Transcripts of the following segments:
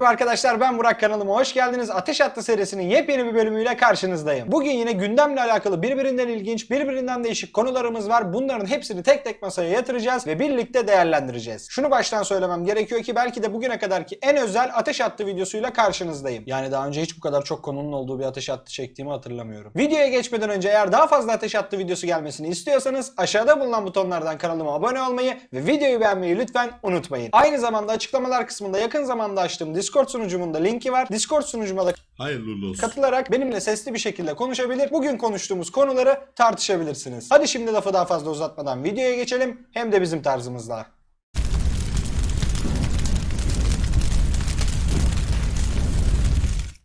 Arkadaşlar ben Burak kanalıma hoş geldiniz. Ateş Hattı serisinin yepyeni bir bölümüyle karşınızdayım. Bugün yine gündemle alakalı birbirinden ilginç, birbirinden değişik konularımız var. Bunların hepsini tek tek masaya yatıracağız ve birlikte değerlendireceğiz. Şunu baştan söylemem gerekiyor ki belki de bugüne kadarki en özel Ateş Hattı videosuyla karşınızdayım. Yani daha önce hiç bu kadar çok konunun olduğu bir Ateş Hattı çektiğimi hatırlamıyorum. Videoya geçmeden önce eğer daha fazla Ateş Hattı videosu gelmesini istiyorsanız aşağıda bulunan butonlardan kanalıma abone olmayı ve videoyu beğenmeyi lütfen unutmayın. Aynı zamanda açıklamalar kısmında yakın zamanda açtığım Discord sunucumun da linki var. Discord sunucuma da Hayırlı olsun. katılarak benimle sesli bir şekilde konuşabilir. Bugün konuştuğumuz konuları tartışabilirsiniz. Hadi şimdi lafı daha fazla uzatmadan videoya geçelim. Hem de bizim tarzımızla.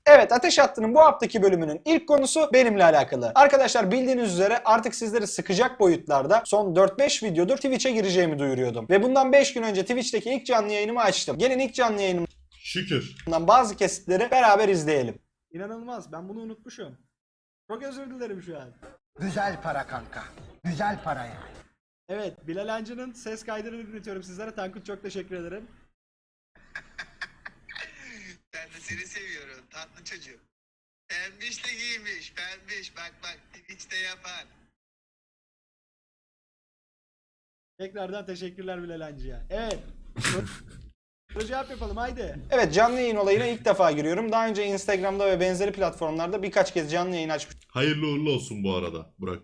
Evet Ateş Hattı'nın bu haftaki bölümünün ilk konusu benimle alakalı. Arkadaşlar bildiğiniz üzere artık sizleri sıkacak boyutlarda son 4-5 videodur Twitch'e gireceğimi duyuruyordum. Ve bundan 5 gün önce Twitch'teki ilk canlı yayınımı açtım. Gelin ilk canlı yayınımdan Şükür. bazı kesitleri beraber izleyelim. İnanılmaz ben bunu unutmuşum. Çok özür dilerim şu an. Güzel para kanka. Güzel para yani. Evet Bilal Hancı'nın ses kaydını dinletiyorum sizlere. Tankut çok teşekkür ederim. Ben de seni seviyorum tatlı çocuğum. Pembiş de giymiş pembiş bak bak hiç de yapar. Tekrardan teşekkürler Bilal Hancı'ya. Evet. Cevap yapalım haydi. Evet canlı yayın olayına ilk defa giriyorum. Daha önce Instagram'da ve benzeri platformlarda birkaç kez canlı yayın Hayırlı uğurlu olsun bu arada Burak.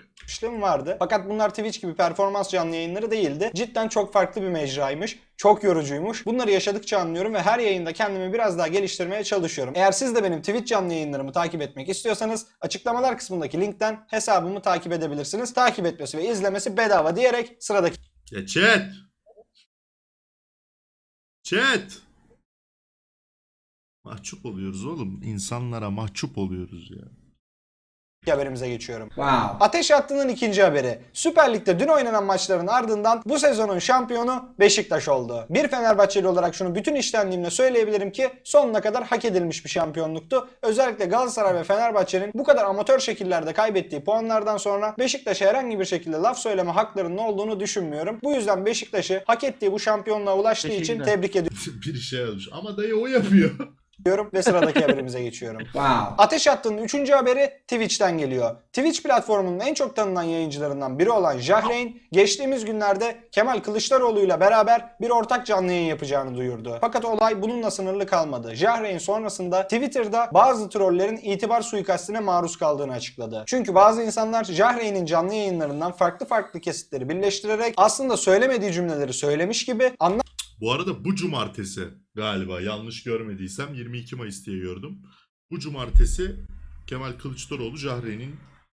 vardı. Fakat bunlar Twitch gibi performans canlı yayınları değildi. Cidden çok farklı bir mecraymış. Çok yorucuymuş. Bunları yaşadıkça anlıyorum ve her yayında kendimi biraz daha geliştirmeye çalışıyorum. Eğer siz de benim Twitch canlı yayınlarımı takip etmek istiyorsanız açıklamalar kısmındaki linkten hesabımı takip edebilirsiniz. Takip etmesi ve izlemesi bedava diyerek sıradaki Ya chat. Chat. Mahcup oluyoruz oğlum. İnsanlara mahcup oluyoruz ya. Haberimize geçiyorum. Ateş Hattı'nın ikinci haberi. Süper Lig'de dün oynanan maçların ardından bu sezonun şampiyonu Beşiktaş oldu. Bir Fenerbahçeli olarak şunu bütün iştenliğimle söyleyebilirim ki sonuna kadar hak edilmiş bir şampiyonluktu. Özellikle Galatasaray ve Fenerbahçe'nin bu kadar amatör şekillerde kaybettiği puanlardan sonra Beşiktaş'a herhangi bir şekilde laf söyleme haklarının olduğunu düşünmüyorum. Bu yüzden Beşiktaş'ı hak ettiği bu şampiyonluğa ulaştığı için tebrik bir şey yazmış. Ama dayı o yapıyor. Ediyorum ve sıradaki haberimize geçiyorum. Ateş Hattı'nın 3. haberi Twitch'ten geliyor. Twitch platformunun en çok tanınan yayıncılarından biri olan Jahreyn, geçtiğimiz günlerde Kemal Kılıçdaroğlu ile beraber bir ortak canlı yayın yapacağını duyurdu. Fakat olay bununla sınırlı kalmadı. Jahreyn sonrasında Twitter'da bazı trollerin itibar suikastine maruz kaldığını açıkladı. Çünkü bazı insanlar Jahreyn'in canlı yayınlarından farklı farklı kesitleri birleştirerek aslında söylemediği cümleleri söylemiş gibi Bu arada bu cumartesi galiba yanlış görmediysem 22 Mayıs diye gördüm. Bu cumartesi Kemal Kılıçdaroğlu Jahre'nin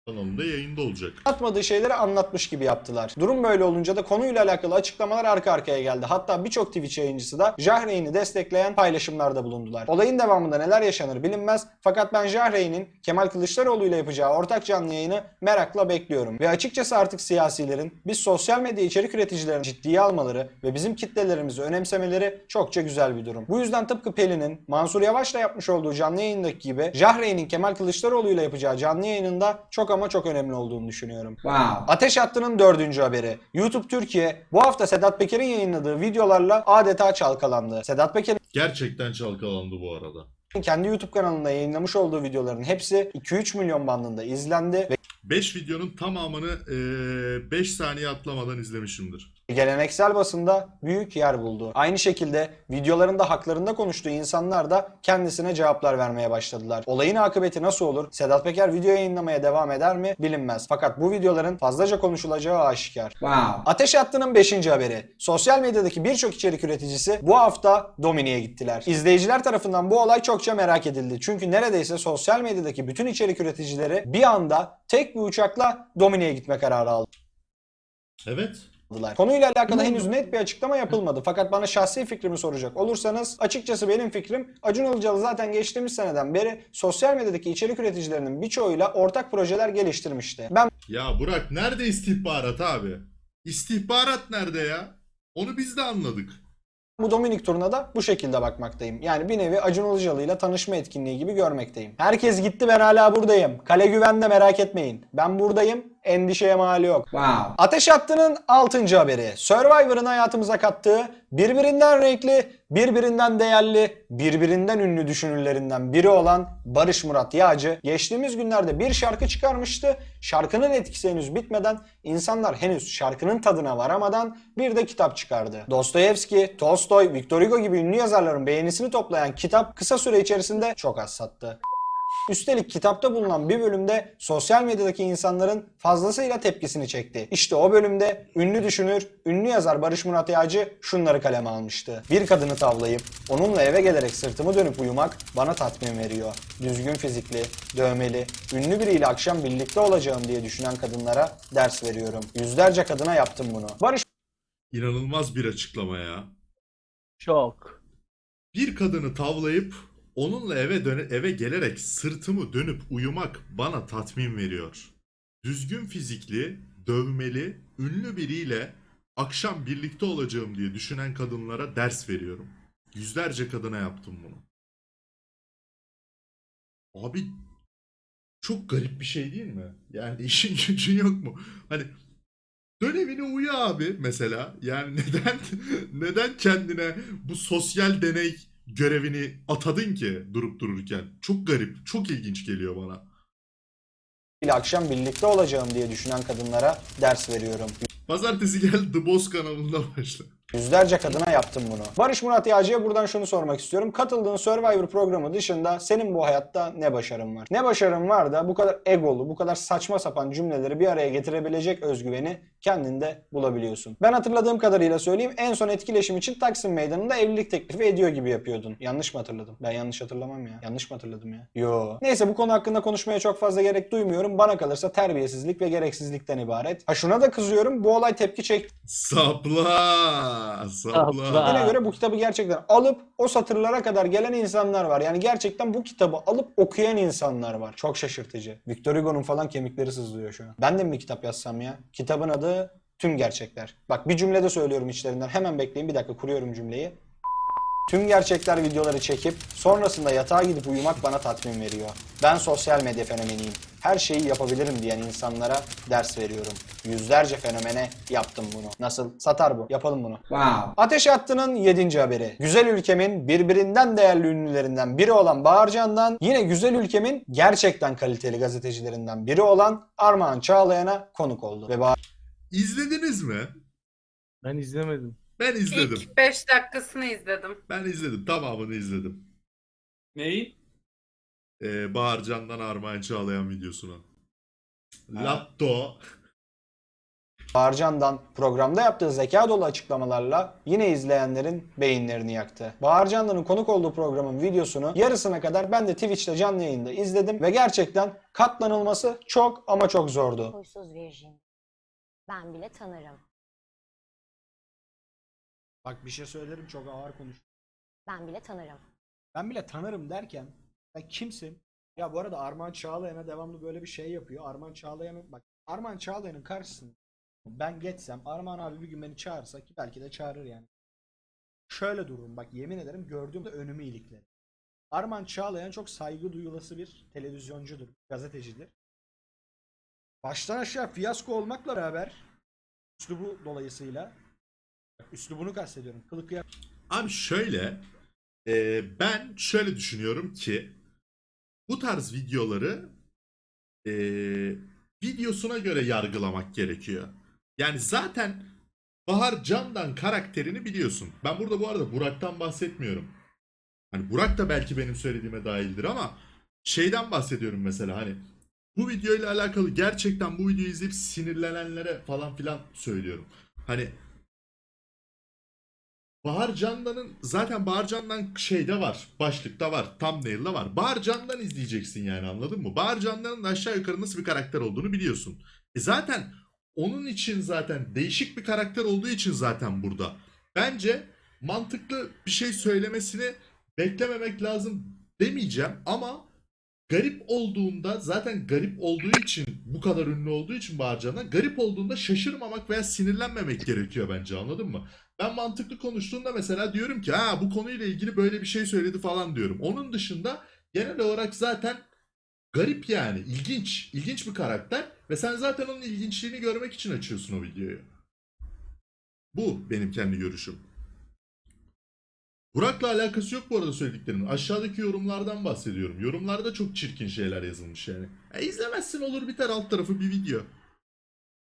kanalında yayında olacak. anlatmadığı şeyleri anlatmış gibi yaptılar. Durum böyle olunca da konuyla alakalı açıklamalar arka arkaya geldi. Hatta birçok Twitch yayıncısı da Jahreyn'i destekleyen paylaşımlarda bulundular. Olayın devamında neler yaşanır bilinmez fakat ben Jahreyn'in Kemal Kılıçdaroğlu ile yapacağı ortak canlı yayını merakla bekliyorum. Ve açıkçası artık siyasilerin biz sosyal medya içerik üreticilerini ciddiye almaları ve bizim kitlelerimizi önemsemeleri çokça güzel bir durum. Bu yüzden tıpkı Pelin'in Mansur Yavaş'la yapmış olduğu canlı yayındaki gibi Jahreyn'in Kemal Kılıçdaroğlu ile yapacağı canlı yayınında çok ama çok önemli olduğunu düşünüyorum. Ateş Hattı'nın dördüncü haberi. YouTube Türkiye bu hafta Sedat Peker'in yayınladığı videolarla adeta çalkalandı. Sedat Peker'in Gerçekten çalkalandı bu arada. kendi YouTube kanalında yayınlamış olduğu videoların hepsi 2-3 milyon bandında izlendi ve 5 videonun tamamını 5 saniye atlamadan izlemişimdir. Geleneksel basında büyük yer buldu. Aynı şekilde videolarında haklarında konuştuğu insanlar da kendisine cevaplar vermeye başladılar. Olayın akıbeti nasıl olur? Sedat Peker video yayınlamaya devam eder mi? Bilinmez. Fakat bu videoların fazlaca konuşulacağı aşikar. Ateş Hattı'nın 5. haberi. Sosyal medyadaki birçok içerik üreticisi bu hafta Domine'ye gittiler. İzleyiciler tarafından bu olay çokça merak edildi. Çünkü neredeyse sosyal medyadaki bütün içerik üreticileri bir anda tek bir uçakla Domine'ye gitme kararı aldı Evet. Aldılar. Konuyla alakalı henüz net bir açıklama yapılmadı. Fakat bana şahsi fikrimi soracak olursanız açıkçası benim fikrim Acun Ilıcalı zaten geçtiğimiz seneden beri sosyal medyadaki içerik üreticilerinin birçoğuyla ortak projeler geliştirmişti. Ben Ya Burak nerede istihbarat abi? İstihbarat nerede ya? Onu biz de anladık. bu Dominik turuna da bu şekilde bakmaktayım. Yani bir nevi Acun Ilıcalı ile tanışma etkinliği gibi görmekteyim. Herkes gitti ben hala buradayım. Kale güvende merak etmeyin. Ben buradayım endişeye mal yok. Ateş Hattı'nın 6. haberi. Survivor'ın hayatımıza kattığı birbirinden renkli, birbirinden değerli, birbirinden ünlü düşünürlerinden biri olan Barış Murat Yağcı geçtiğimiz günlerde bir şarkı çıkarmıştı. Şarkının etkisi henüz bitmeden, insanlar henüz şarkının tadına varamadan bir de kitap çıkardı. Dostoyevski, Tolstoy, Victor Hugo gibi ünlü yazarların beğenisini toplayan kitap kısa süre içerisinde çok az sattı. Üstelik kitapta bulunan bir bölümde sosyal medyadaki insanların fazlasıyla tepkisini çekti. İşte o bölümde ünlü düşünür, ünlü yazar Barış Murat Yağcı şunları kaleme almıştı. Bir kadını tavlayıp onunla eve gelerek sırtımı dönüp uyumak bana tatmin veriyor. Düzgün fizikli, dövmeli, ünlü biriyle akşam birlikte olacağım diye düşünen kadınlara ders veriyorum. Yüzlerce kadına yaptım bunu. Barış İnanılmaz bir açıklama ya. Çok. Bir kadını tavlayıp onunla eve döne eve gelerek sırtımı dönüp uyumak bana tatmin veriyor. Düzgün fizikli, dövmeli, ünlü biriyle akşam birlikte olacağım diye düşünen kadınlara ders veriyorum. Yüzlerce kadına yaptım bunu. Abi çok garip bir şey değil mi? Yani işin gücün yok mu? Hani Dön evine uyu abi mesela. Yani neden neden kendine bu sosyal deney görevini atadın ki durup dururken? Çok garip, çok ilginç geliyor bana. ile akşam birlikte olacağım diye düşünen kadınlara ders veriyorum. Pazartesi gel The Boss kanalında başla. Yüzlerce kadına yaptım bunu. Barış Murat Yağcı'ya buradan şunu sormak istiyorum. Katıldığın Survivor programı dışında senin bu hayatta ne başarın var? Ne başarın var da bu kadar egolu, bu kadar saçma sapan cümleleri bir araya getirebilecek özgüveni kendinde bulabiliyorsun. Ben hatırladığım kadarıyla söyleyeyim en son etkileşim için Taksim Meydanı'nda evlilik teklifi ediyor gibi yapıyordun. Yanlış mı hatırladım? Ben yanlış hatırlamam ya. Yanlış mı hatırladım ya? Yo. Neyse bu konu hakkında konuşmaya çok fazla gerek duymuyorum. Bana kalırsa terbiyesizlik ve gereksizlikten ibaret. Ha şuna da kızıyorum. Bu olay tepki çekti. Sapla, Bana göre bu kitabı gerçekten alıp o satırlara kadar gelen insanlar var. Yani gerçekten bu kitabı alıp okuyan insanlar var. Çok şaşırtıcı. Victor Hugo'nun falan kemikleri sızlıyor şu an. Ben de mi bir kitap yazsam ya? Kitabın adı Tüm Gerçekler. Bak bir cümlede söylüyorum içlerinden. Hemen bekleyin bir dakika kuruyorum cümleyi. Tüm gerçekler videoları çekip sonrasında yatağa gidip uyumak bana tatmin veriyor. Ben sosyal medya fenomeniyim. Her şeyi yapabilirim diyen insanlara ders veriyorum. Yüzlerce fenomene yaptım bunu. Nasıl? Satar bu. Yapalım bunu. Ateş Hattı'nın 7. haberi. Güzel ülkemin birbirinden değerli ünlülerinden biri olan Bağırcan'dan yine güzel ülkemin gerçekten kaliteli gazetecilerinden biri olan Armağan Çağlayan'a konuk oldu. Ve İzlediniz mi? Ben izlemedim. Ben izledim. İlk 5 dakikasını izledim. Ben izledim. Tamamını izledim. Neyi? Ee, Bağırcan'dan Armağan Çağlayan videosunu. Latto. Bağırcan'dan programda yaptığı zeka dolu açıklamalarla yine izleyenlerin beyinlerini yaktı. Bağırcan'dan konuk olduğu programın videosunu yarısına kadar ben de Twitch'te canlı yayında izledim ve gerçekten katlanılması çok ama çok zordu. Huysuz virjin. Ben bile tanırım. Bak bir şey söylerim çok ağır konuş. Ben bile tanırım. Ben bile tanırım derken sen kimsin? Ya bu arada Arman Çağlayan'a devamlı böyle bir şey yapıyor. Arman Çağlayan'ın bak Arman Çağlayan'ın karşısında ben geçsem Arman abi bir gün beni çağırsa ki belki de çağırır yani. Şöyle dururum bak yemin ederim gördüğümde önümü iliklerim. Arman Çağlayan çok saygı duyulası bir televizyoncudur, gazetecidir. Baştan aşağı fiyasko olmakla beraber üslubu dolayısıyla üslubunu kastediyorum. Kılık kıyafet Abi şöyle, e, ben şöyle düşünüyorum ki bu tarz videoları e, videosuna göre yargılamak gerekiyor. Yani zaten Bahar Candan karakterini biliyorsun. Ben burada bu arada Burak'tan bahsetmiyorum. Hani Burak da belki benim söylediğime dahildir ama şeyden bahsediyorum mesela hani bu videoyla alakalı gerçekten bu videoyu izleyip sinirlenenlere falan filan söylüyorum. Hani Bahar Candan'ın zaten Bahar Candan şeyde var. Başlıkta var. Thumbnail'da var. Bahar Candan izleyeceksin yani anladın mı? Bahar Candan'ın da aşağı yukarı nasıl bir karakter olduğunu biliyorsun. E zaten onun için zaten değişik bir karakter olduğu için zaten burada. Bence mantıklı bir şey söylemesini beklememek lazım demeyeceğim ama garip olduğunda zaten garip olduğu için bu kadar ünlü olduğu için Bahar Candan garip olduğunda şaşırmamak veya sinirlenmemek gerekiyor bence anladın mı? Ben mantıklı konuştuğumda mesela diyorum ki ha bu konuyla ilgili böyle bir şey söyledi falan diyorum. Onun dışında genel olarak zaten Garip yani. ilginç. İlginç bir karakter. Ve sen zaten onun ilginçliğini görmek için açıyorsun o videoyu. Bu benim kendi görüşüm. Burak'la alakası yok bu arada söylediklerimin. Aşağıdaki yorumlardan bahsediyorum. Yorumlarda çok çirkin şeyler yazılmış yani. E izlemezsin olur biter alt tarafı bir video.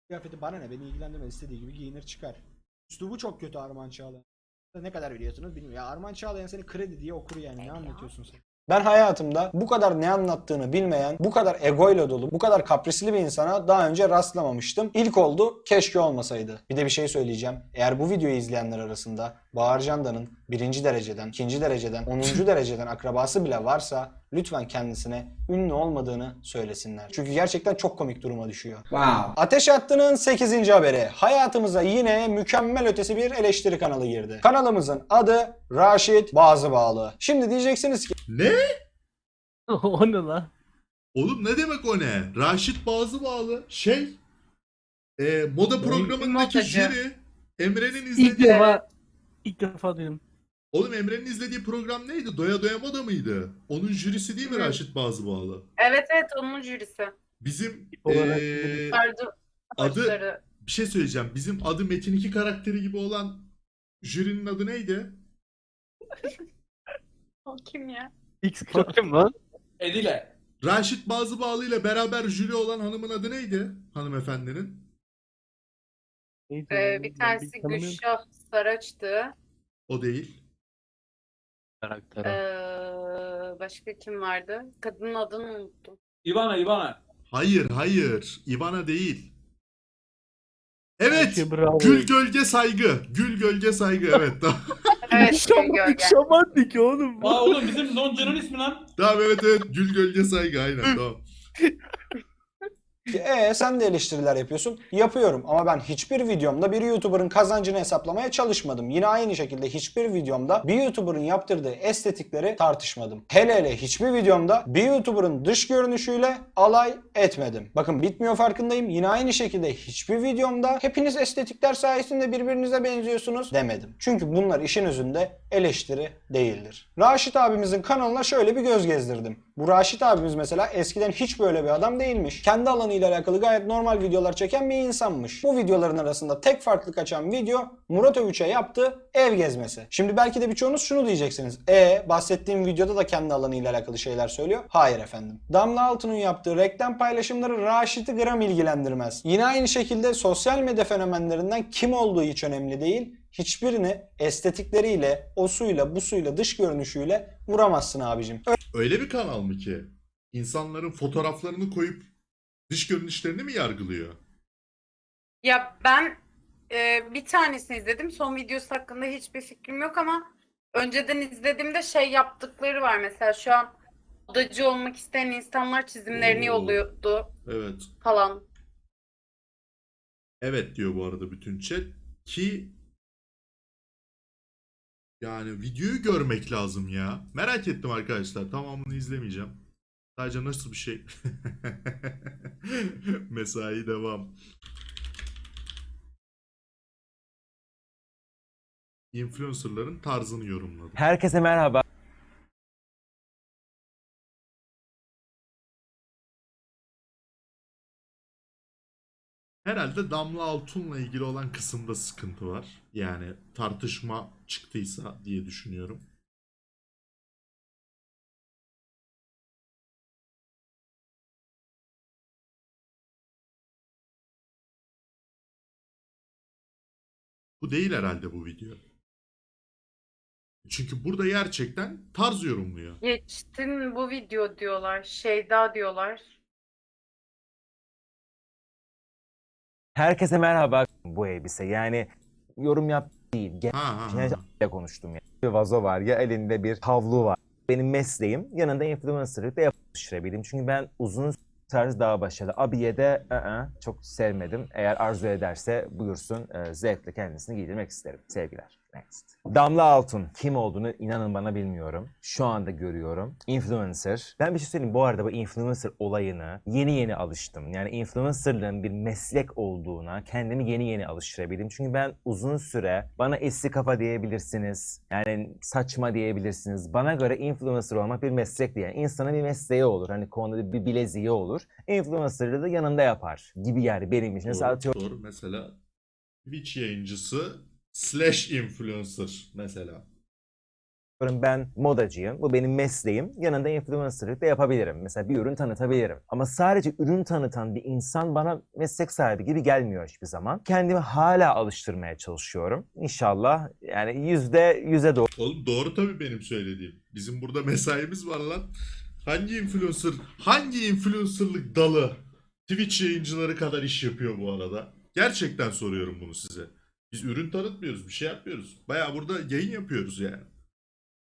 Kıyafeti bana ne beni ilgilendirmez istediği gibi giyinir çıkar. Üslubu çok kötü Arman Çağlayan. Ne kadar biliyorsunuz bilmiyorum. Ya Arman Çağlayan seni kredi diye okur yani. Ne anlatıyorsun sen? Ben hayatımda bu kadar ne anlattığını bilmeyen, bu kadar egoyla dolu, bu kadar kaprisli bir insana daha önce rastlamamıştım. İlk oldu, keşke olmasaydı. Bir de bir şey söyleyeceğim. Eğer bu videoyu izleyenler arasında Bahar Candan'ın birinci dereceden, ikinci dereceden, onuncu dereceden akrabası bile varsa lütfen kendisine ünlü olmadığını söylesinler. Çünkü gerçekten çok komik duruma düşüyor. Ateş Hattı'nın 8. haberi. Hayatımıza yine mükemmel ötesi bir eleştiri kanalı girdi. Kanalımızın adı Raşit Bazıbağlı. Şimdi diyeceksiniz ki Ne? o ne lan? Oğlum ne demek o ne? Raşit Bazı bağlı. Şey. E, moda programındaki jüri. Emre'nin İlk izlediği... defa ilk defa duydum. Oğlum Emre'nin izlediği program neydi? Doya Doya Moda mıydı? Onun jürisi değil mi Hı. Raşit Bazı bağlı? Evet evet onun jürisi. Bizim Olarak eee. Adı- bir şey söyleyeceğim. Bizim adı Metin 2 karakteri gibi olan jürinin adı neydi? O kim ya? X kim lan? Edile. Raşit Bazıbağlı ile beraber jüri olan hanımın adı neydi? Hanımefendinin. Neydi Ee, bir Ben tanesi tanımıyorum. Gülşah Saraç'tı. O değil. Karakter. Ee, başka kim vardı? Kadının adını unuttum. Ivana Ivana. Hayır, hayır. Ivana değil. Evet. Peki, bravo. Gül Gölge Saygı. Gül Gölge Saygı. Evet. Tamam, Evet Şamandık Gölge. oğlum. Aa oğlum bizim Zonca'nın ismi lan. tamam evet evet. Gül Gölge Saygı. Aynen tamam. E sen de eleştiriler yapıyorsun. Yapıyorum ama ben hiçbir videomda bir YouTuber'ın kazancını hesaplamaya çalışmadım. Yine aynı şekilde hiçbir videomda bir YouTuber'ın yaptırdığı estetikleri tartışmadım. Hele hele hiçbir videomda bir YouTuber'ın dış görünüşüyle alay etmedim. Bakın bitmiyor farkındayım. Yine aynı şekilde hiçbir videomda hepiniz estetikler sayesinde birbirinize benziyorsunuz demedim. Çünkü bunlar işin özünde eleştiri değildir. Raşit abimizin kanalına şöyle bir göz gezdirdim. Bu Raşit abimiz mesela eskiden hiç böyle bir adam değilmiş. Kendi alanıyla alakalı gayet normal videolar çeken bir insanmış. Bu videoların arasında tek farklılık açan video Murat Övüç'e yaptığı ev gezmesi. Şimdi belki de birçoğunuz şunu diyeceksiniz. E bahsettiğim videoda da kendi alanıyla alakalı şeyler söylüyor. Hayır efendim. Damla Altun'un yaptığı reklam paylaşımları Raşit'i gram ilgilendirmez. Yine aynı şekilde sosyal medya fenomenlerinden kim olduğu hiç önemli değil. Hiçbirini estetikleriyle, o suyla, bu suyla, dış görünüşüyle vuramazsın abicim. Öyle bir kanal mı ki? İnsanların fotoğraflarını koyup dış görünüşlerini mi yargılıyor? Ya ben e, bir tanesini izledim. Son videosu hakkında hiçbir fikrim yok ama önceden izlediğimde şey yaptıkları var. Mesela şu an odacı olmak isteyen insanlar çizimlerini Oo. yolluyordu Evet. falan. Evet diyor bu arada bütün chat ki yani videoyu görmek lazım ya. Merak ettim arkadaşlar. Tamamını izlemeyeceğim. Sadece nasıl bir şey? Mesai devam. Influencerların tarzını yorumladı. Herkese merhaba. Herhalde Damla Altun'la ilgili olan kısımda sıkıntı var. Yani tartışma çıktıysa diye düşünüyorum. Bu değil herhalde bu video. Çünkü burada gerçekten tarz yorumluyor. Geçtin bu video diyorlar. Şeyda diyorlar. Herkese merhaba. Bu elbise yani yorum yap değil. Ha ha ha. Genel konuştum ya. Bir vazo var ya elinde bir havlu var. Benim mesleğim yanında influencerlık da yapıştırabildim. Çünkü ben uzun tarz daha başarılı. Abiye de ı-ı, çok sevmedim. Eğer arzu ederse buyursun e, zevkle kendisini giydirmek isterim. Sevgiler. Next. Damla Altun. Kim olduğunu inanın bana bilmiyorum. Şu anda görüyorum. Influencer. Ben bir şey söyleyeyim. Bu arada bu influencer olayını yeni yeni alıştım. Yani influencerlığın bir meslek olduğuna kendimi yeni yeni alıştırabildim. Çünkü ben uzun süre bana eski kafa diyebilirsiniz. Yani saçma diyebilirsiniz. Bana göre influencer olmak bir meslek diye. Yani insanın bir mesleği olur. Hani konuda bir bileziği olur. Influencer'ı da yanında yapar gibi yani benim için. Mesela Doğru, atıyorum doğru. Mesela Twitch yayıncısı slash influencer mesela. ben modacıyım. Bu benim mesleğim. Yanında influencerlık da yapabilirim. Mesela bir ürün tanıtabilirim. Ama sadece ürün tanıtan bir insan bana meslek sahibi gibi gelmiyor hiçbir zaman. Kendimi hala alıştırmaya çalışıyorum. İnşallah yani yüzde yüze doğru Oğlum doğru tabii benim söylediğim. Bizim burada mesaimiz var lan. Hangi influencer, hangi influencerlık dalı Twitch yayıncıları kadar iş yapıyor bu arada? Gerçekten soruyorum bunu size. Biz ürün tanıtmıyoruz, bir şey yapmıyoruz. Baya burada yayın yapıyoruz yani.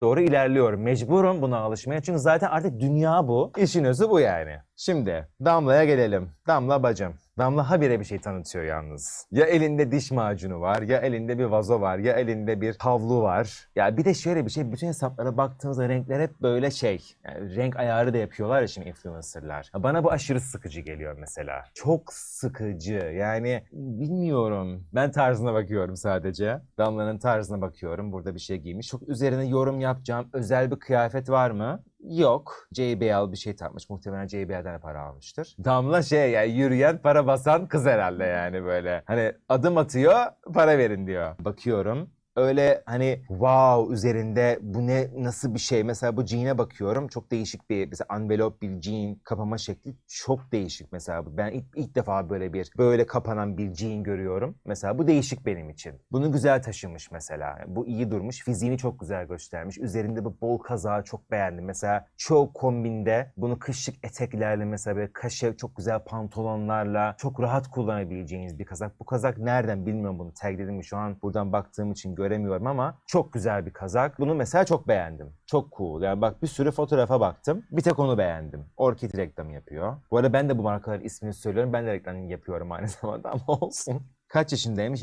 doğru ilerliyorum. Mecburum buna alışmaya. Çünkü zaten artık dünya bu. İşin özü bu yani. Şimdi Damla'ya gelelim. Damla bacım. Damla habire bir şey tanıtıyor yalnız. Ya elinde diş macunu var, ya elinde bir vazo var, ya elinde bir havlu var. Ya bir de şöyle bir şey, bütün hesaplara baktığımızda renkler hep böyle şey. Yani renk ayarı da yapıyorlar ya şimdi influencerlar. Bana bu aşırı sıkıcı geliyor mesela. Çok sıkıcı. Yani bilmiyorum. Ben tarzına bakıyorum sadece. Damla'nın tarzına bakıyorum. Burada bir şey giymiş. Çok üzerine yorum yapacağım. Özel bir kıyafet var mı? Yok. JBL bir şey takmış. Muhtemelen JBL'den para almıştır. Damla şey yani yürüyen para basan kız herhalde yani böyle. Hani adım atıyor para verin diyor. Bakıyorum. Öyle hani wow üzerinde bu ne nasıl bir şey? Mesela bu jean'e bakıyorum çok değişik bir mesela envelope bir jean kapama şekli çok değişik mesela bu. ben ilk, ilk defa böyle bir böyle kapanan bir jean görüyorum. Mesela bu değişik benim için. Bunu güzel taşımış mesela. Bu iyi durmuş fiziğini çok güzel göstermiş. Üzerinde bu bol kazağı çok beğendim. Mesela çoğu kombinde bunu kışlık eteklerle mesela böyle kaşe çok güzel pantolonlarla çok rahat kullanabileceğiniz bir kazak. Bu kazak nereden bilmiyorum bunu mi şu an buradan baktığım için göremiyorum ama çok güzel bir kazak. Bunu mesela çok beğendim. Çok cool. Yani bak bir sürü fotoğrafa baktım. Bir tek onu beğendim. Orchid reklamı yapıyor. Bu arada ben de bu markaların ismini söylüyorum. Ben de reklam yapıyorum aynı zamanda ama olsun. Kaç yaşındaymış?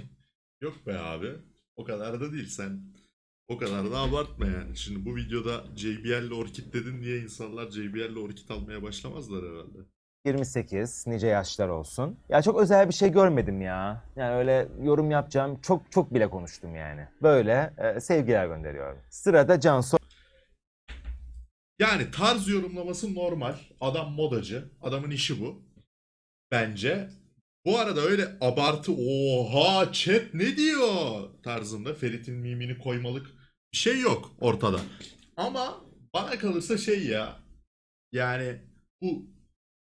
Yok be abi. O kadar da değil sen. O kadar da abartma yani. Şimdi bu videoda JBL ile Orkid dedin diye insanlar JBL ile Orkid almaya başlamazlar herhalde. 28, nice yaşlar olsun. Ya çok özel bir şey görmedim ya. Yani öyle yorum yapacağım çok çok bile konuştum yani. Böyle e, sevgiler gönderiyorum. Sırada Cansu Yani tarz yorumlaması normal. Adam modacı. Adamın işi bu. Bence. Bu arada öyle abartı oha chat ne diyor tarzında Ferit'in mimini koymalık bir şey yok ortada. Ama bana kalırsa şey ya yani bu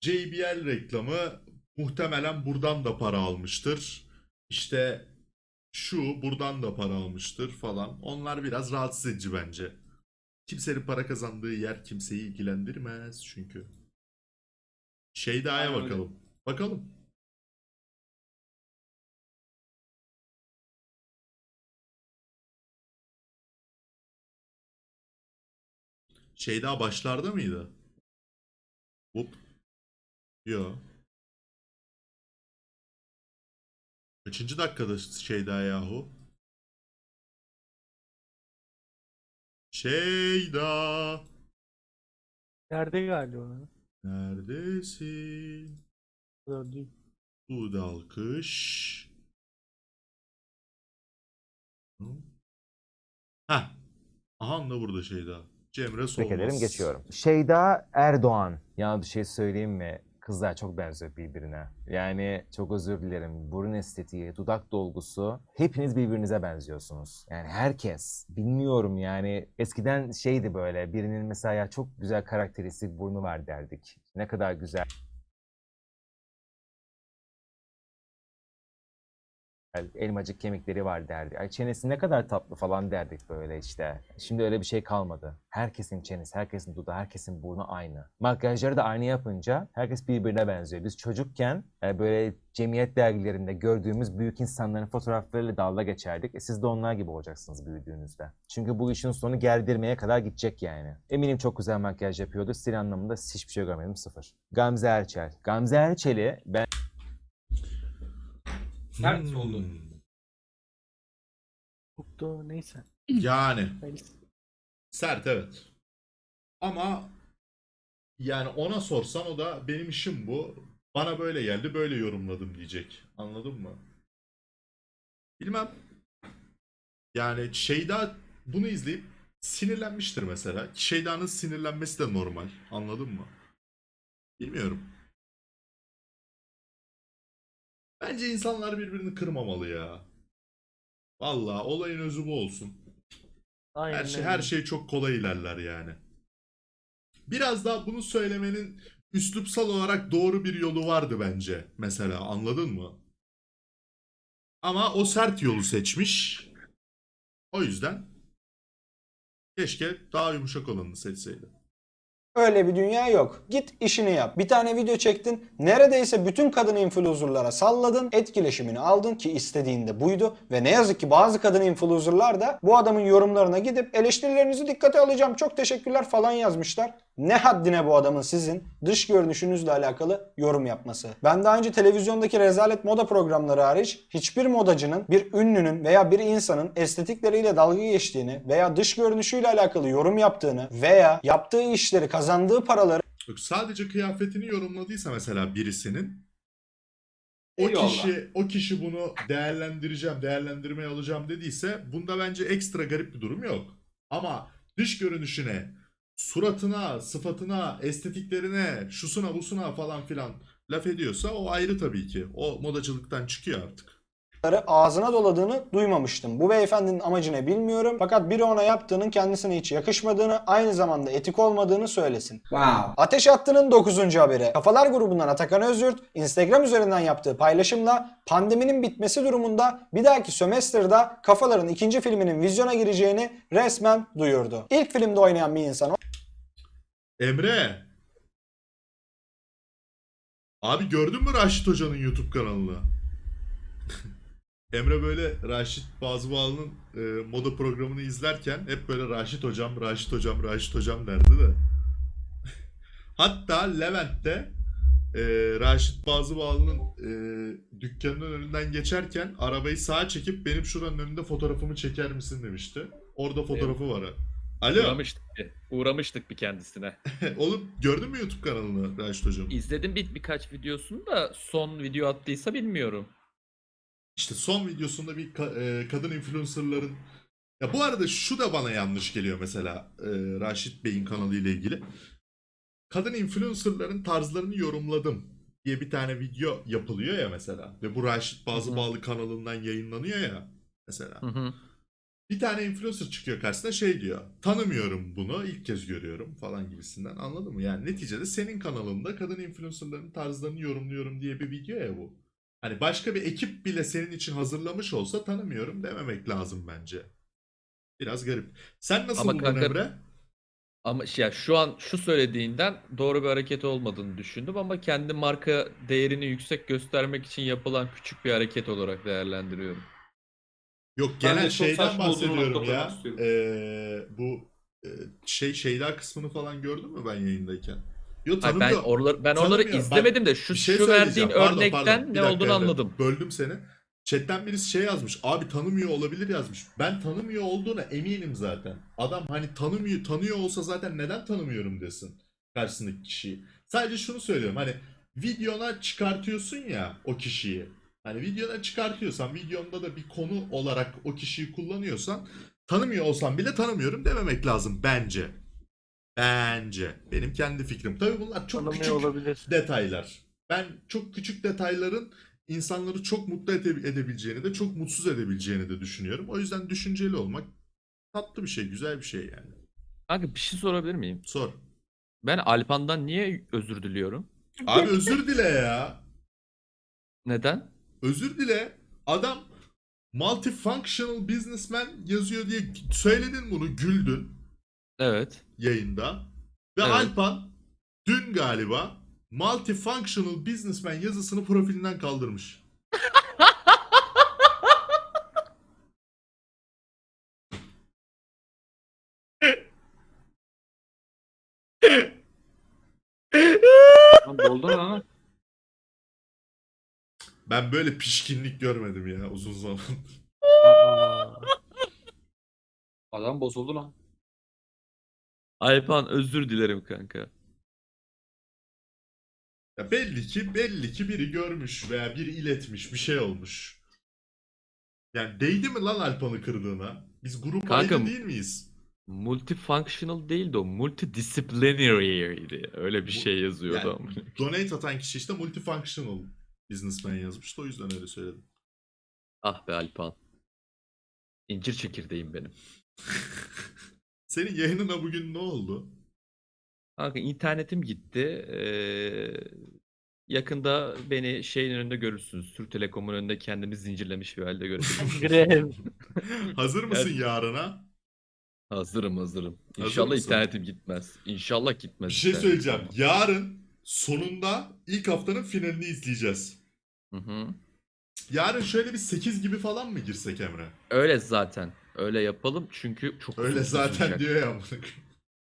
JBL reklamı muhtemelen buradan da para almıştır. İşte şu buradan da para almıştır falan. Onlar biraz rahatsız edici bence. Kimsenin para kazandığı yer kimseyi ilgilendirmez çünkü. Şeyda'ya Aynen öyle. bakalım. Bakalım. Şeyda başlarda mıydı? Hop. Yo. Kaçıncı dakikada Şeyda yahu? Şeyda. Nerede galiba? Neredesin? Gördüm. Bu da alkış. Ha. Aha da burada Şeyda. Cemre Solmaz. tebrik ederim geçiyorum. Şeyda Erdoğan. Ya bir şey söyleyeyim mi? Kızlar çok benziyor birbirine. Yani çok özür dilerim. Burun estetiği, dudak dolgusu hepiniz birbirinize benziyorsunuz. Yani herkes. Bilmiyorum yani eskiden şeydi böyle birinin mesela çok güzel karakteristik burnu var derdik. Ne kadar güzel. Elmacık kemikleri var derdi. Ay çenesi ne kadar tatlı falan derdik böyle işte. Şimdi öyle bir şey kalmadı. Herkesin çenesi, herkesin dudağı, herkesin burnu aynı. Makyajları da aynı yapınca herkes birbirine benziyor. Biz çocukken e, böyle cemiyet dergilerinde gördüğümüz büyük insanların fotoğraflarıyla dalga geçerdik. E siz de onlar gibi olacaksınız büyüdüğünüzde. Çünkü bu işin sonu gerdirmeye kadar gidecek yani. Eminim çok güzel makyaj yapıyordu. Stil anlamında hiçbir şey görmedim sıfır. Gamze Erçel. Gamze Erçel'i ben Oldu. Hmm. Çok sertto neyse. Yani sert evet. Ama yani ona sorsan o da benim işim bu. Bana böyle geldi böyle yorumladım diyecek. Anladın mı? Bilmem. Yani Şeyda bunu izleyip sinirlenmiştir mesela. Şeyda'nın sinirlenmesi de normal. Anladın mı? Bilmiyorum. Bence insanlar birbirini kırmamalı ya. Vallahi olayın özü bu olsun. Aynen Her şey her şey çok kolay ilerler yani. Biraz daha bunu söylemenin üslupsal olarak doğru bir yolu vardı bence mesela anladın mı? Ama o sert yolu seçmiş. O yüzden keşke daha yumuşak olanını seçseydi. Öyle bir dünya yok. Git işini yap. Bir tane video çektin. Neredeyse bütün kadın influencerlara salladın. Etkileşimini aldın ki istediğinde buydu. Ve ne yazık ki bazı kadın influencerlar da bu adamın yorumlarına gidip eleştirilerinizi dikkate alacağım. Çok teşekkürler falan yazmışlar. Ne haddine bu adamın sizin dış görünüşünüzle alakalı yorum yapması. Ben daha önce televizyondaki rezalet moda programları hariç hiçbir modacının bir ünlünün veya bir insanın estetikleriyle dalga geçtiğini veya dış görünüşüyle alakalı yorum yaptığını veya yaptığı işleri kazandığı paraları Yok, sadece kıyafetini yorumladıysa mesela birisinin o Eyvallah. kişi o kişi bunu değerlendireceğim, değerlendirmeye alacağım dediyse bunda bence ekstra garip bir durum yok. Ama dış görünüşüne, suratına, sıfatına, estetiklerine, şusuna, busuna falan filan laf ediyorsa o ayrı tabii ki. O modacılıktan çıkıyor artık. ağzına doladığını duymamıştım. Bu beyefendinin amacı ne bilmiyorum. Fakat biri ona yaptığının kendisine hiç yakışmadığını, aynı zamanda etik olmadığını söylesin. Wow. Ateş Hattı'nın 9. haberi. Kafalar grubundan Atakan Özyurt, Instagram üzerinden yaptığı paylaşımla pandeminin bitmesi durumunda bir dahaki sömestrda Kafalar'ın ikinci filminin vizyona gireceğini resmen duyurdu. İlk filmde oynayan bir insan Emre. Abi gördün mü Raşit Hoca'nın YouTube kanalını? Emre böyle Raşit Bazıbağlı'nın e, moda programını izlerken hep böyle Raşit Hocam, Raşit Hocam, Raşit Hocam derdi de. Hatta Levent'te e, Raşit Bazıbağlı'nın e, dükkanının önünden geçerken arabayı sağa çekip benim şuranın önünde fotoğrafımı çeker misin demişti. Orada fotoğrafı var. ha. Alo. Uğramıştık uğramıştık bir kendisine. Oğlum gördün mü YouTube kanalını Raşit Hocam? İzledim bir birkaç videosunu da son video attıysa bilmiyorum. İşte son videosunda bir ka- e, kadın influencerların ya bu arada şu da bana yanlış geliyor mesela e, Raşit Bey'in kanalı ile ilgili. Kadın influencerların tarzlarını yorumladım diye bir tane video yapılıyor ya mesela ve bu Raşit Bazı Hı hı. Bağlı kanalından yayınlanıyor ya mesela. Hı hı. Bir tane influencer çıkıyor karşısına şey diyor. Tanımıyorum bunu ilk kez görüyorum falan gibisinden anladın mı? Yani neticede senin kanalında kadın influencerların tarzlarını yorumluyorum diye bir video ya bu. Hani başka bir ekip bile senin için hazırlamış olsa tanımıyorum dememek lazım bence. Biraz garip. Sen nasıl Ama buldun kanka- Emre? Ama şey, ya şu an şu söylediğinden doğru bir hareket olmadığını düşündüm ama kendi marka değerini yüksek göstermek için yapılan küçük bir hareket olarak değerlendiriyorum. Yok genel çok şeyden saçma olduğunu bahsediyorum ya. istiyorum. Ee, bu e, şey şeyler kısmını falan gördün mü ben yayındayken? Yok Hayır, ben tanımıyor. oraları ben onları Tanımıyorum. izlemedim de şu Bir şey şu söyleyeceğim. verdiğin Pardon, örnekten pardon. Bir ne dakika olduğunu anladım. Böldüm seni. Chatten birisi şey yazmış. Abi tanımıyor olabilir yazmış. Ben tanımıyor olduğuna eminim zaten. Adam hani tanımıyor tanıyor olsa zaten neden tanımıyorum desin karşısındaki kişiyi. Sadece şunu söylüyorum. Hani videona çıkartıyorsun ya o kişiyi. Hani videona çıkartıyorsan videonda da bir konu olarak o kişiyi kullanıyorsan tanımıyor olsam bile tanımıyorum dememek lazım bence. Bence. Benim kendi fikrim. Tabii bunlar çok Tanımıyor küçük olabilir. detaylar. Ben çok küçük detayların insanları çok mutlu ede- edebileceğini de çok mutsuz edebileceğini de düşünüyorum. O yüzden düşünceli olmak tatlı bir şey, güzel bir şey yani. Kanka bir şey sorabilir miyim? Sor. Ben Alpan'dan niye özür diliyorum? Abi özür dile ya. Neden? Özür dile. Adam multifunctional businessman yazıyor diye söyledin bunu, güldün Evet. yayında. Ve Evet. Alpan dün galiba multifunctional businessman yazısını profilinden kaldırmış. Doldu lan. Ben böyle pişkinlik görmedim ya uzun zaman. Aa. Adam bozuldu lan. Alpan özür dilerim kanka. Ya belli ki belli ki biri görmüş veya biri iletmiş bir şey olmuş. Yani değdi mi lan Alpan'ı kırdığına? Biz grup Kanka- değil miyiz? Multifunctional değildi o. Multidisciplinary'di. Öyle bir şey yazıyordu Yani ama. donate atan kişi işte multifunctional businessman yazmıştı o yüzden öyle söyledim. Ah be Alpan. İncir çekirdeğim benim. Senin yayınına bugün ne oldu? Kanka internetim gitti. Ee, yakında beni şeyin önünde görürsünüz. Türk Telekom'un önünde kendimi zincirlemiş bir halde görürsünüz. Grev. Hazır mısın yarına? Hazırım hazırım. Hazır İnşallah mısın? internetim gitmez. İnşallah gitmez. Bir şey internetim. söyleyeceğim. Yarın sonunda ilk haftanın finalini izleyeceğiz. Hı hı. Yarın şöyle bir 8 gibi falan mı girsek Emre? Öyle zaten. Öyle yapalım çünkü çok Öyle zaten uzayacak. diyor ya. koyayım.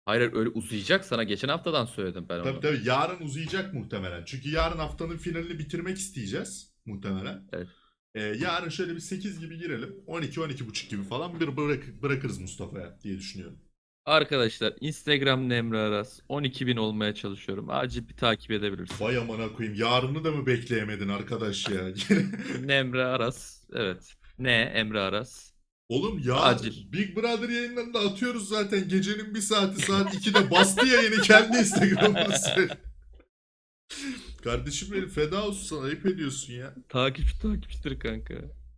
Hayır hayır, öyle uzayacak sana. Geçen haftadan söyledim ben onu. Tabii tabii yarın uzayacak muhtemelen. Çünkü yarın haftanın finalini bitirmek isteyeceğiz muhtemelen. Evet. Ee, yarın şöyle bir 8 gibi girelim. 12-12.30 gibi falan bir bırak- bırakırız Mustafa'ya diye düşünüyorum. Arkadaşlar Instagram Nemre Aras 12.000 olmaya çalışıyorum. Acil bir takip edebilirsiniz. Vay amına koyayım. Yarını da mı bekleyemedin arkadaş ya? Nemre Aras. Evet. Ne Emre Aras? Oğlum ya Acil. Big Brother yayınlarında atıyoruz zaten. Gecenin bir saati saat 2'de bastı yayını kendi Instagram'ını söyle. Kardeşim benim feda olsun sana ayıp ediyorsun ya. Takipçi takipçidir kanka.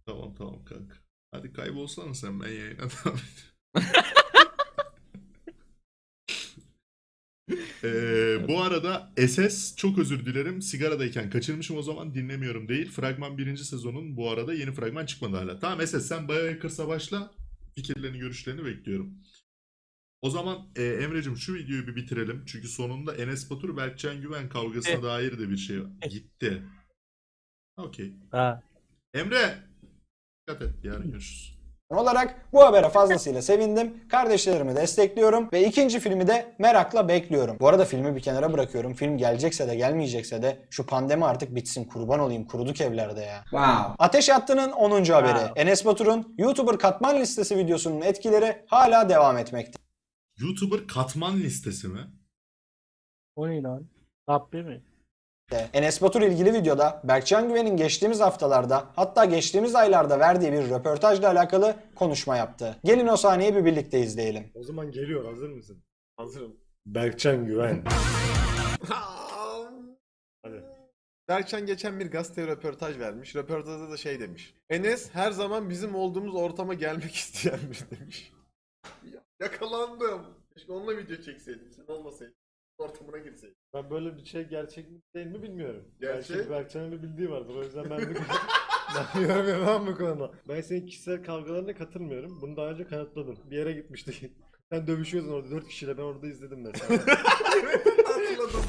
Tamam tamam kanka. Hadi kaybolsana sen ben yayına devam. Ee, bu arada SS çok özür dilerim. Sigaradayken kaçırmışım o zaman dinlemiyorum değil. Fragman birinci sezonun bu arada yeni fragman çıkmadı hala. Tamam SS sen Biohackers'a başla. Fikirlerini görüşlerini bekliyorum. O zaman e, Emre'cim şu videoyu bir bitirelim. Çünkü sonunda Enes Batur Berkcan Güven kavgasına dair de bir şey gitti. Okey. Ha. Emre dikkat et yarın görüşürüz. Olarak bu habere fazlasıyla sevindim. Kardeşlerimi destekliyorum ve ikinci filmi de merakla bekliyorum. Bu arada filmi bir kenara bırakıyorum. Film gelecekse de gelmeyecekse de şu pandemi artık bitsin. Kurban olayım. Kuruduk evlerde ya. Wow. Ateş Hattı'nın 10. haberi. Wow. Enes Batur'un YouTuber katman listesi videosunun etkileri hala devam etmekte. YouTuber katman listesi mi? O ne lan? Rabbi mi? Enes Batur ilgili videoda Berkcan Güven'in geçtiğimiz haftalarda hatta geçtiğimiz aylarda verdiği bir röportajla alakalı konuşma yaptı. Gelin o sahneyi bir birlikte izleyelim. O zaman geliyor. Hazır mısın? Hazırım. Berkcan Güven. Hadi. Berkcan geçen bir gazeteye röportaj vermiş. Röportajda da şey demiş. Enes her zaman bizim olduğumuz ortama gelmek isteyenmiş demiş. Ya, Yakalandım. Keşke onunla video çekseydim. Sen olmasaydın. Ortamına girseydim. Ben böyle bir şey gerçek mi değil mi bilmiyorum. Gerçek. Belki Berkcan'ın bir bildiği vardır. O yüzden ben bir ben yorum yapamam bu konuda. Ben senin kişisel kavgalarına katılmıyorum. Bunu daha önce kanıtladım. Bir yere gitmiştik. Sen dövüşüyordun orada dört kişiyle ben orada izledim mesela.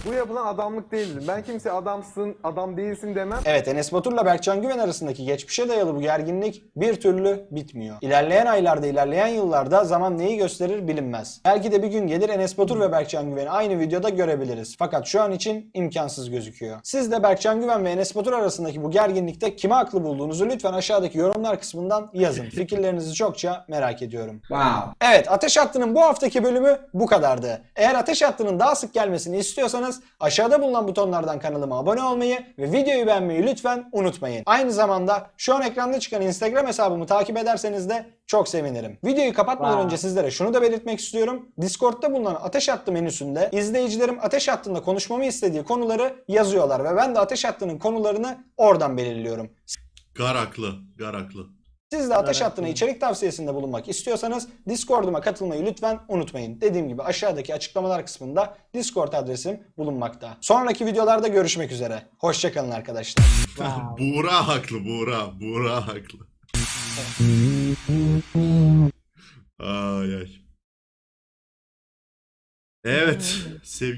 Bu yapılan adamlık değildir. Ben kimse adamsın, adam değilsin demem. Evet Enes Batur'la Berkcan Güven arasındaki geçmişe dayalı bu gerginlik bir türlü bitmiyor. İlerleyen aylarda, ilerleyen yıllarda zaman neyi gösterir bilinmez. Belki de bir gün gelir Enes Batur ve Berkcan Güven'i aynı videoda görebiliriz. Fakat şu an için imkansız gözüküyor. Siz de Berkcan Güven ve Enes Batur arasındaki bu gerginlikte kime haklı bulduğunuzu lütfen aşağıdaki yorumlar kısmından yazın. Fikirlerinizi çokça merak ediyorum. Wow. Evet Ateş Hattı'nın bu haftaki bölümü bu kadardı. Eğer Ateş Hattı'nın daha sık gelmesini istiyorsanız aşağıda bulunan butonlardan kanalıma abone olmayı ve videoyu beğenmeyi lütfen unutmayın. Aynı zamanda şu an ekranda çıkan Instagram hesabımı takip ederseniz de çok sevinirim. Videoyu kapatmadan Wow. önce sizlere şunu da belirtmek istiyorum. Discord'da bulunan Ateş Hattı menüsünde izleyicilerim Ateş Hattı'nda konuşmamı istediği konuları yazıyorlar ve ben de Ateş Hattı'nın konularını oradan belirliyorum. Garaklı, garaklı. Siz de Ateş Hattı'na içerik tavsiyesinde bulunmak istiyorsanız Discord'uma katılmayı lütfen unutmayın. Dediğim gibi aşağıdaki açıklamalar kısmında Discord adresim bulunmakta. Sonraki videolarda görüşmek üzere. Hoşçakalın arkadaşlar. Buğra haklı, Buğra. Buğra haklı. Ay ay. Evet, sevgili